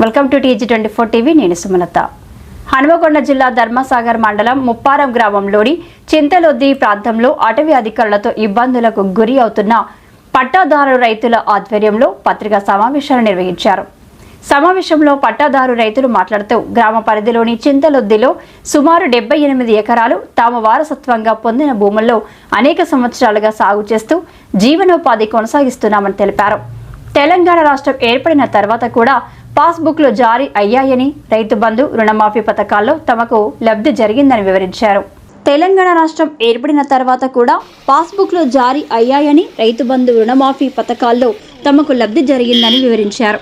Welcome to TG twenty four TV నేను సుమలత. హనుమకొండ జిల్లా ధర్మసాగర్ మండలం ముప్పారం గ్రామంలోని చింతలొద్ది ప్రాంతంలో అటవీ అధికారులతో ఇబ్బందులకు గురి అవుతున్న పట్టాదారు రైతుల ఆధ్వర్యంలో పత్రికా సమావేశాలు నిర్వహించారు. సమావేశంలో పట్టాదారు రైతులు మాట్లాడుతూ గ్రామ పరిధిలోని చింతలొద్దిలో సుమారు డెబ్బై ఎనిమిది ఎకరాలు తాము వారసత్వంగా పొందిన భూముల్లో అనేక సంవత్సరాలుగా సాగు చేస్తూ జీవనోపాధి కొనసాగిస్తున్నామని తెలిపారు. తెలంగాణ రాష్ట్రం ఏర్పడిన తర్వాత కూడా పాస్బుక్లు జారీ అయ్యాయని రైతు బంధు రుణమాఫీ పథకాల్లో తమకు లబ్ధి జరిగిందని వివరించారు. తెలంగాణ రాష్ట్రం ఏర్పడిన తర్వాత కూడా పాస్బుక్లు జారీ అయ్యాయని రైతు బంధు రుణమాఫీ పథకాల్లో తమకు లబ్ధి జరిగిందని వివరించారు.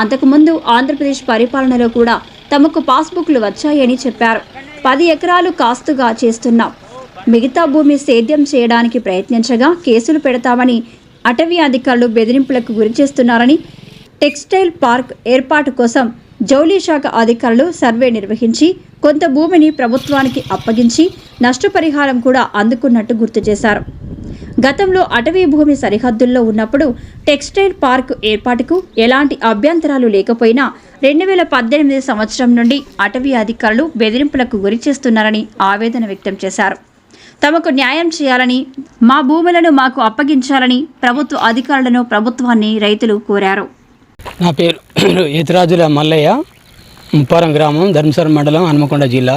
అంతకుముందు ఆంధ్రప్రదేశ్ పరిపాలనలో కూడా తమకు పాస్బుక్లు వచ్చాయని చెప్పారు. పది ఎకరాలు కాస్తుగా చేస్తున్నాం మిగతా భూమి సేద్యం చేయడానికి ప్రయత్నించగా కేసులు పెడతామని అటవీ అధికారులు బెదిరింపులకు గురి చేస్తున్నారని టెక్స్టైల్ పార్క్ ఏర్పాటు కోసం జౌలీ శాఖ అధికారులు సర్వే నిర్వహించి కొంత భూమిని ప్రభుత్వానికి అప్పగించి నష్టపరిహారం కూడా అందుకున్నట్టు గుర్తు చేశారు. గతంలో అటవీ భూమి సరిహద్దుల్లో ఉన్నప్పుడు టెక్స్టైల్ పార్క్ ఏర్పాటుకు ఎలాంటి అభ్యంతరాలు లేకపోయినా రెండు వేల పద్దెనిమిది సంవత్సరం నుండి అటవీ అధికారులు బెదిరింపులకు గురి చేస్తున్నారని ఆవేదన వ్యక్తం చేశారు. తమకు న్యాయం చేయాలని మా భూములను మాకు అప్పగించాలని ప్రభుత్వ అధికారులను ప్రభుత్వాన్ని రైతులు కోరారు. నా పేరు యతిరాజుల మల్లయ్య ముప్పారం గ్రామం ధర్మసరం మండలం హనుమకొండ జిల్లా.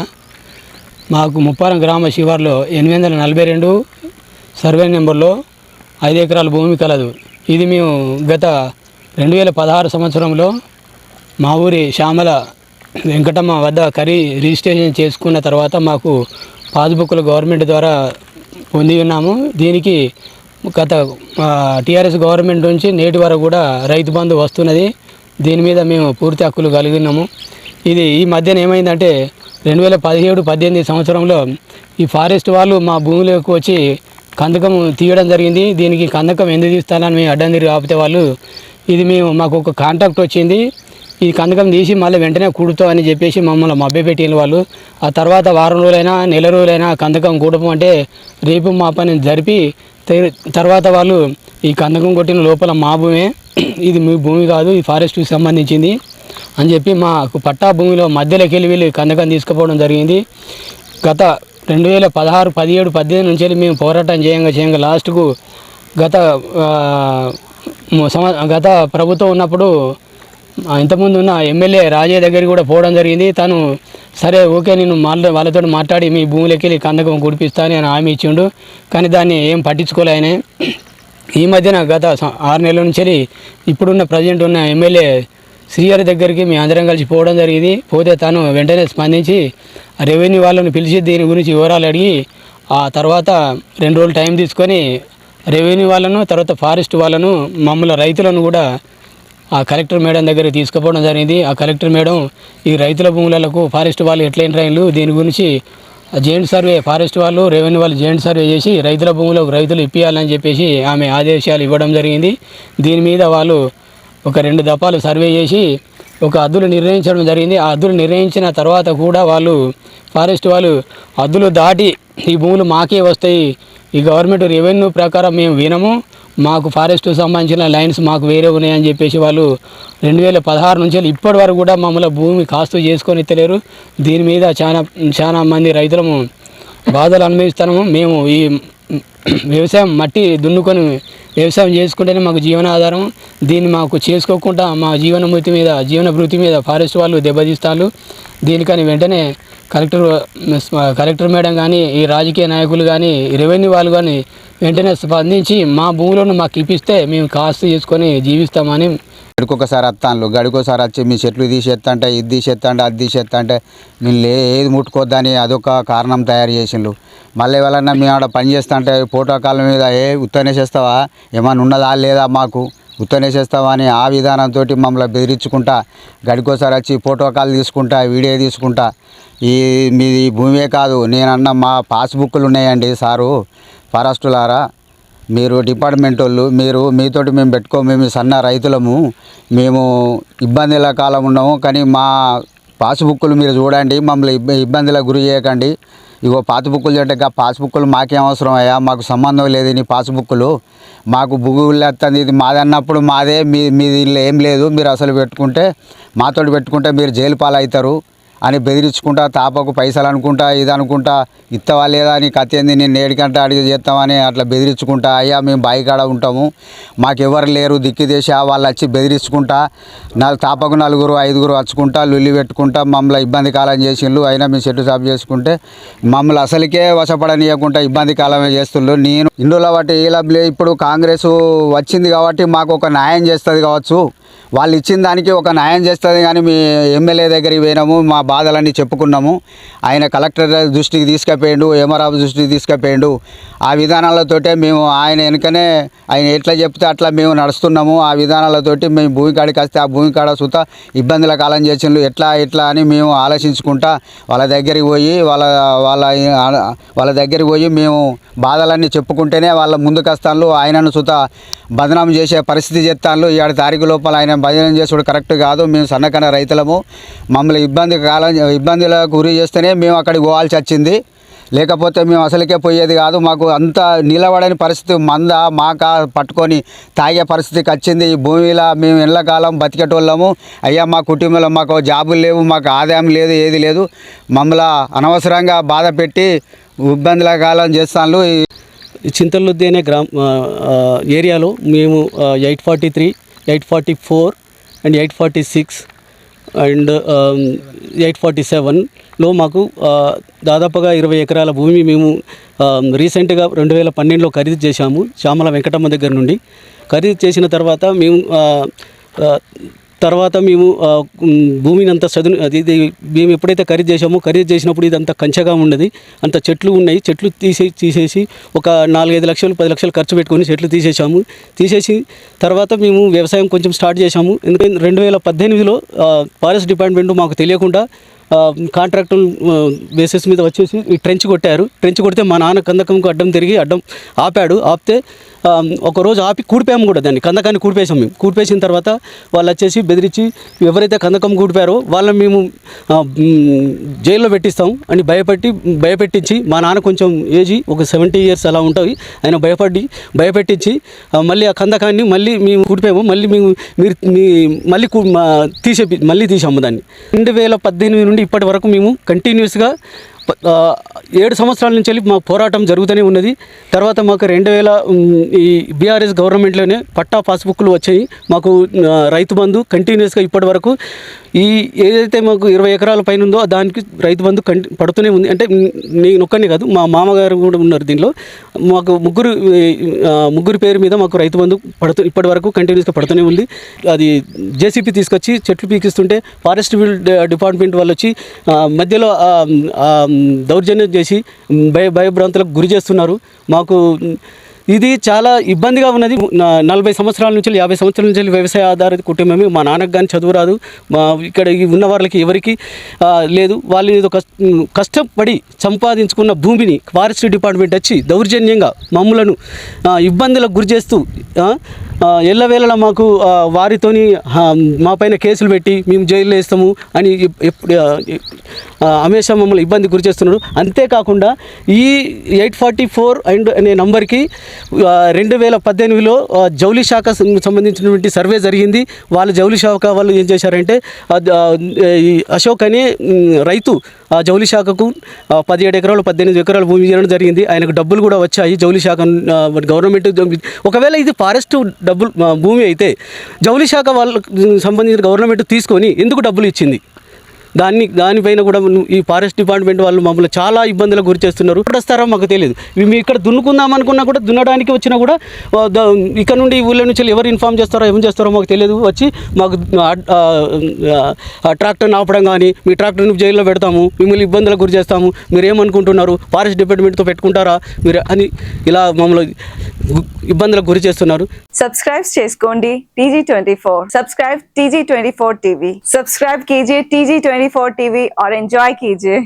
మాకు ముప్పారం గ్రామ శివార్లో ఎనిమిది వందల నలభై రెండు సర్వే నెంబర్లో ఐదు ఎకరాల భూమి కలదు. ఇది మేము గత రెండు వేల పదహారు సంవత్సరంలో మా ఊరి శ్యామల వెంకటమ్మ వద్ద కరీ రిజిస్ట్రేషన్ చేసుకున్న తర్వాత మాకు పాస్బుక్లు గవర్నమెంట్ ద్వారా పొంది ఉన్నాము. దీనికి గత టీఆర్ఎస్ గవర్నమెంట్ నుంచి నేటి వరకు కూడా రైతు బంధు వస్తున్నది. దీని మీద మేము పూర్తి హక్కులు కలిగి ఉన్నాము. ఇది ఈ మధ్యన ఏమైందంటే రెండు వేల పదిహేడు పద్దెనిమిది సంవత్సరంలో ఈ ఫారెస్ట్ వాళ్ళు మా భూమిలోకి వచ్చి కందకం తీయడం జరిగింది. దీనికి కందకం ఎందుకు తీస్తానని మేము అడ్డం తిరిగి ఆపితే వాళ్ళు ఇది మేము మాకు ఒక కాంటాక్ట్ వచ్చింది. ఈ కందకం తీసి మళ్ళీ వెంటనే కుడుతాం అని చెప్పేసి మమ్మల్ని మభ్యపెట్టిన వాళ్ళు. ఆ తర్వాత వారం రోజులైనా నెల రోజులైనా కందకం కూడపం అంటే రేపు మా పని జరిపి తర్వాత వాళ్ళు ఈ కందకం కొట్టిన లోపల మా భూమే ఇది మీ భూమి కాదు ఈ ఫారెస్ట్కి సంబంధించింది అని చెప్పి మాకు పట్టా భూమిలో మధ్యలోకి వెళ్ళి వెళ్ళి కందకం తీసుకుపోవడం జరిగింది. గత రెండు వేల పదహారు పదిహేడు పద్దెనిమిది నుంచి వెళ్ళి మేము పోరాటం చేయంగా చేయంగా లాస్ట్కు గత గత ప్రభుత్వం ఉన్నప్పుడు ఇంతకుముందు ఉన్న ఎమ్మెల్యే రాజే దగ్గరికి కూడా పోవడం జరిగింది. తను సరే ఓకే నేను వాళ్ళ వాళ్ళతో మాట్లాడి మీ భూములకి వెళ్ళి కందకం కుడిపిస్తాను అని హామీ ఇచ్చిండు. కానీ దాన్ని ఏం పట్టించుకోలే ఆయన. ఈ మధ్యన గత ఆరు నెలల నుంచి ఇప్పుడున్న ప్రజెంట్ ఉన్న ఎమ్మెల్యే శ్రీహరి దగ్గరికి మీ అందరం కలిసి పోవడం జరిగింది. పోతే తను వెంటనే స్పందించి రెవెన్యూ వాళ్ళని పిలిచి దీని గురించి వివరాలు అడిగి ఆ తర్వాత రెండు రోజులు టైం తీసుకొని రెవెన్యూ వాళ్ళను తర్వాత ఫారెస్ట్ వాళ్ళను మమ్మల్ని రైతులను కూడా ఆ కలెక్టర్ మేడం దగ్గర తీసుకుపోవడం జరిగింది. ఆ కలెక్టర్ మేడం ఈ రైతుల భూములకు ఫారెస్ట్ వాళ్ళు ఎట్లయిన రైన్లు దీని గురించి జెయింట్ సర్వే ఫారెస్ట్ వాళ్ళు రెవెన్యూ వాళ్ళు జెయింట్ సర్వే చేసి రైతుల భూములకు రైతులు ఇప్పియాలని చెప్పేసి ఆమె ఆదేశాలు ఇవ్వడం జరిగింది. దీని మీద వాళ్ళు ఒక రెండు దఫాలు సర్వే చేసి ఒక అద్దులు నిర్ణయించడం జరిగింది. ఆ అద్దులు నిర్ణయించిన తర్వాత కూడా వాళ్ళు ఫారెస్ట్ వాళ్ళు అద్దులు దాటి ఈ భూములు మాకే వస్తాయి. ఈ గవర్నమెంట్ రెవెన్యూ ప్రకారం మేము వినము. మాకు ఫారెస్ట్ సంబంధించిన లైన్స్ మాకు వేరే ఉన్నాయని చెప్పేసి వాళ్ళు రెండు వేల పదహారు నుంచి ఇప్పటి వరకు కూడా మమ్మల్ని భూమి కాస్తు చేసుకొని ఇస్తలేరు దీని మీద చాలా చాలా మంది రైతులము బాధలు అనుభవిస్తున్నాము. మేము ఈ వ్యవసాయం మట్టి దున్నుకొని వ్యవసాయం చేసుకుంటేనే మాకు జీవనాధారం. దీన్ని మాకు చేసుకోకుండా మా జీవనమృతి మీద జీవన వృత్తి మీద ఫారెస్ట్ వాళ్ళు దెబ్బతీస్తారు. దీనికని వెంటనే కలెక్టర్ కలెక్టర్ మేడం కానీ ఈ రాజకీయ నాయకులు కానీ రెవెన్యూ వాళ్ళు కానీ వెంటనే స్పందించి మా భూములను మాకు ఇప్పిస్తే మేము కాస్తు చేసుకొని జీవిస్తామని. గడికొకసారి వస్తాను గడికోసారి వచ్చి మీ చెట్లు తీసేస్తాంటే ఇది తీసేస్తాంటే అది తీసేస్తాంటే మీరు లే ఏది ముట్టుకోద్దని అదొక కారణం తయారు చేసిండ్రు. మళ్ళీ ఎవరన్నా మేము ఆడ పని చేస్తుంటే అంటే మీద ఏ ఉత్తనేసేస్తావా? ఏమన్నా ఉన్నదా లేదా మాకు? ఉత్తనేసేస్తావా? అని ఆ విధానంతో మమ్మల్ని బెదిరించుకుంటా గడికోసారి వచ్చి ప్రోటోకాల్ తీసుకుంటా వీడియో తీసుకుంటా. ఈ మీది భూమే కాదు నేనన్న మా పాస్బుక్లు ఉన్నాయండి సారు ఫారెస్టులారా మీరు డిపార్ట్మెంట్ వాళ్ళు మీరు మీతోటి మేము పెట్టుకో మేము సన్న రైతులము. మేము ఇబ్బందుల కాలం ఉన్నాము కానీ మా పాస్బుక్లు మీరు చూడండి మమ్మల్ని ఇబ్బందులకు గురి చేయకండి. ఇగో పాస్బుక్కులు అంటే పాస్బుక్లు పాస్బుక్కులు మాకేం అవసరం అయ్యా మాకు సంబంధం లేదు నీ పాస్బుక్కులు. మాకు బుగులు వస్తుంది ఇది మాదన్నప్పుడు మాదే మీ మీది ఏం లేదు మీరు అసలు పెట్టుకుంటే మాతోటి పెట్టుకుంటే మీరు జైలు పాలవుతారు. అని బెదిరించుకుంటా తాపకు పైసలు అనుకుంటా ఇది అనుకుంటా ఇత్తవా లేదా నీ కథ ఏంది నేను ఏడికంటే అడిగి చేస్తామని అట్లా బెదిరించుకుంటా అయ్యా మేము బాయికాడ ఉంటాము మాకు లేరు దిక్కు దేశ వాళ్ళు వచ్చి బెదిరించుకుంటా నాలుగు తాపకు నలుగురు ఐదుగురు వచ్చుకుంటా లుల్లి పెట్టుకుంటా మమ్మల్ని ఇబ్బంది కాలం చేసిండ్రు అయినా మేము చెట్టు సాపు చేసుకుంటే మమ్మల్ని అసలుకే వశపడనీయకుండా ఇబ్బంది కాలమే చేస్తుండ్రు. నేను ఇందులో బట్టి ఇలా ఇప్పుడు కాంగ్రెస్ వచ్చింది కాబట్టి మాకు ఒక న్యాయం చేస్తుంది కావచ్చు. వాళ్ళు ఇచ్చిన దానికి ఒక న్యాయం చేస్తుంది కానీ మీ ఎమ్మెల్యే దగ్గరికి పోయినాము మా బాధలన్నీ చెప్పుకున్నాము. ఆయన కలెక్టర్ దృష్టికి తీసుకుపోయిండు ఏమరాబు దృష్టికి తీసుకుపోయిండు. ఆ విధానాలతోటే మేము ఆయన వెనుకనే ఆయన ఎట్లా చెప్తే అట్లా మేము నడుస్తున్నాము. ఆ విధానాలతోటి మేము భూమి కాడికి వస్తే ఆ భూమి కాడ సుత ఇబ్బందుల కాలం చేసిండ్రు ఎట్లా ఎట్లా అని మేము ఆలోచించుకుంటా వాళ్ళ దగ్గరికి పోయి వాళ్ళ వాళ్ళ వాళ్ళ దగ్గరికి పోయి మేము బాధలన్నీ చెప్పుకుంటేనే వాళ్ళ ముందుకు వస్తాను ఆయనను సుత బదనాం చేసే పరిస్థితి చేస్తాను ఏడు తారీఖు లోపల ఆయన భజన చేసుడు కరెక్ట్ కాదు. మేము సన్నకన రైతులము. మమ్మల్ని ఇబ్బంది కాలం ఇబ్బందులకు గురి చేస్తేనే మేము అక్కడికి పోవాల్సి వచ్చింది. లేకపోతే మేము అసలుకే పోయేది కాదు. మాకు అంత నిలబడని పరిస్థితి మంద మాక పట్టుకొని తాగే పరిస్థితికి వచ్చింది. ఈ భూమిలో మేము ఎండాకాలం బతికేటోళ్ళము. అయ్యా మా కుటుంబంలో మాకు జాబులు లేవు మాకు ఆదాయం లేదు ఏది లేదు. మమ్మల్ని అనవసరంగా బాధ పెట్టి ఇబ్బందుల కాలం చేస్తాను చింతలొద్ది అనే గ్రామ ఏరియాలో మేము eight forty three eight forty four and eight forty six and eight forty సెవెన్లో మాకు దాదాపుగా ఇరవై ఎకరాల భూమి మేము రీసెంట్గా రెండు వేల పన్నెండులో ఖరీదు చేశాము శ్యామల వెంకటమ్మ దగ్గర నుండి. ఖరీదు చేసిన తర్వాత మేము తర్వాత మేము భూమిని అంతా చదును అది ఇది మేము ఎప్పుడైతే ఖరీదు చేసామో ఖరీదు చేసినప్పుడు ఇది అంత కంచగా ఉన్నది. అంత చెట్లు ఉన్నాయి. చెట్లు తీసే తీసేసి ఒక నాలుగైదు లక్షలు పది లక్షలు ఖర్చు పెట్టుకొని చెట్లు తీసేసాము తీసేసి తర్వాత మేము వ్యవసాయం కొంచెం స్టార్ట్ చేసాము ఎందుకంటే రెండు వేల పద్దెనిమిదిలో ఫారెస్ట్ డిపార్ట్మెంట్ మాకు తెలియకుండా కాంట్రాక్టు కాంట్రాక్టులు బేసిస్ మీద వచ్చేసి ట్రెంచ్ కొట్టారు. ట్రెంచ్ కొడితే మా నాన్న కందకంకు అడ్డం తిరిగి అడ్డం ఆపాడు. ఆపితే ఒకరోజు ఒక రోజు ఆపి కూడిపాము కూడా దాన్ని కందకాన్ని కూడిపేసాం మేము. కూడిపేసిన తర్వాత వాళ్ళు వచ్చేసి బెదిరించి ఎవరైతే కందకం కూడిపారో వాళ్ళని మేము జైల్లో పెట్టిస్తాం అని భయపెట్టి భయపెట్టించి మా నాన్న కొంచెం ఏజీ ఒక సెవెంటీ ఇయర్స్ అలా ఉంటుంది ఆయన భయపడి భయపెట్టించి మళ్ళీ ఆ కందకాన్ని మళ్ళీ మేము కూడిపోయాము మళ్ళీ మేము మీరు మీ మళ్ళీ తీసే మళ్ళీ తీసాము దాన్ని. రెండు వేల పద్దెనిమిది నుండి ఇప్పటి వరకు మేము కంటిన్యూస్గా ఏడు సంవత్సరాల నుంచి వెళ్ళి మా పోరాటం జరుగుతూనే ఉన్నది. తర్వాత మాకు రెండు వేల ఈ బీఆర్ఎస్ గవర్నమెంట్లోనే పట్టా పాస్బుక్లు వచ్చాయి. మాకు రైతు బంధు కంటిన్యూస్గా ఇప్పటి వరకు ఈ ఏదైతే మాకు ఇరవై ఎకరాల పైన ఉందో దానికి రైతు బంధు కంటి పడుతూనే ఉంది. అంటే నేను ఒక్కనే కాదు మా మామగారు కూడా ఉన్నారు దీనిలో. మాకు ముగ్గురు ముగ్గురు పేరు మీద మాకు రైతు బంధు పడుతూ ఇప్పటి వరకు కంటిన్యూస్గా పడుతూనే ఉంది. అది జేసీపీ తీసుకొచ్చి చెట్లు పీకిస్తుంటే ఫారెస్ట్ డిపార్ట్మెంట్ వాళ్ళు వచ్చి మధ్యలో దౌర్జన్యం చేసి భయ భయభ్రాంతులకు గురి చేస్తున్నారు. మాకు ఇది చాలా ఇబ్బందిగా ఉన్నది. నలభై సంవత్సరాల నుంచి యాభై సంవత్సరాల నుంచి వ్యవసాయ ఆధారిత కుటుంబమే. మా నాన్నకు కానీ చదువు రాదు. మా ఇక్కడ ఉన్న వాళ్ళకి ఎవరికి లేదు. వాళ్ళు ఏదో కష్ట కష్టపడి సంపాదించుకున్న భూమిని ఫారెస్ట్ డిపార్ట్మెంట్ వచ్చి దౌర్జన్యంగా మమ్ములను ఇబ్బందులకు గురి చేస్తూ ఎల్లవేళలా మాకు వారితోని మా పైన కేసులు పెట్టి మేము జైల్లో వేస్తాము అని ఎప్- మమ్మల్ని ఇబ్బంది గురి చేస్తున్నాడు. అంతేకాకుండా ఈ ఎయిట్ ఫార్టీ ఫోర్ అండ్ అనే నంబర్కి రెండు వేల పద్దెనిమిదిలో జౌలి శాఖ సంబంధించినటువంటి సర్వే జరిగింది. వాళ్ళ జౌలి శాఖ వాళ్ళు ఏం చేశారంటే అశోక్ అనే రైతు ఆ జౌలి శాఖకు పదిహేడు ఎకరాలు పద్దెనిమిది ఎకరాలు భూమి ఇవ్వడం జరిగింది. ఆయనకు డబ్బులు కూడా వచ్చాయి జౌలి శాఖ గవర్నమెంట్ ఒకవేళ ఇది ఫారెస్ట్ డబ్బులు భూమి అయితే జౌలి శాఖ వాళ్ళకు సంబంధించిన గవర్నమెంట్ తీసుకొని ఎందుకు డబ్బులు ఇచ్చింది? దాన్ని దానిపైన కూడా ఈ ఫారెస్ట్ డిపార్ట్మెంట్ వాళ్ళు మమ్మల్ని చాలా ఇబ్బందులకు గురి చేస్తున్నారు. వస్తారో మాకు తెలియదు మేము ఇక్కడ దున్నుకుందాం అనుకున్నా కూడా దున్నడానికి వచ్చినా కూడా ఇక్కడ నుండి ఊళ్ళో నుంచి ఎవరు ఇన్ఫామ్ చేస్తారో ఏం చేస్తారో మాకు తెలియదు వచ్చి మాకు ట్రాక్టర్ని ఆపడం కానీ మీ ట్రాక్టర్ని జైల్లో పెడతాము మిమ్మల్ని ఇబ్బందులకు గురి చేస్తాము. మీరు ఏమనుకుంటున్నారు? ఫారెస్ట్ డిపార్ట్మెంట్తో పెట్టుకుంటారా? మీరు అని ఇలా మమ్మల్ని ఇబ్బందులకు గురి చేస్తున్నారు. సబ్స్క్రైబ్ చేసుకోండి. TG twenty four subscribe TG twenty four TV subscribe KG TG twenty 24 TV और एंजॉय कीजिए।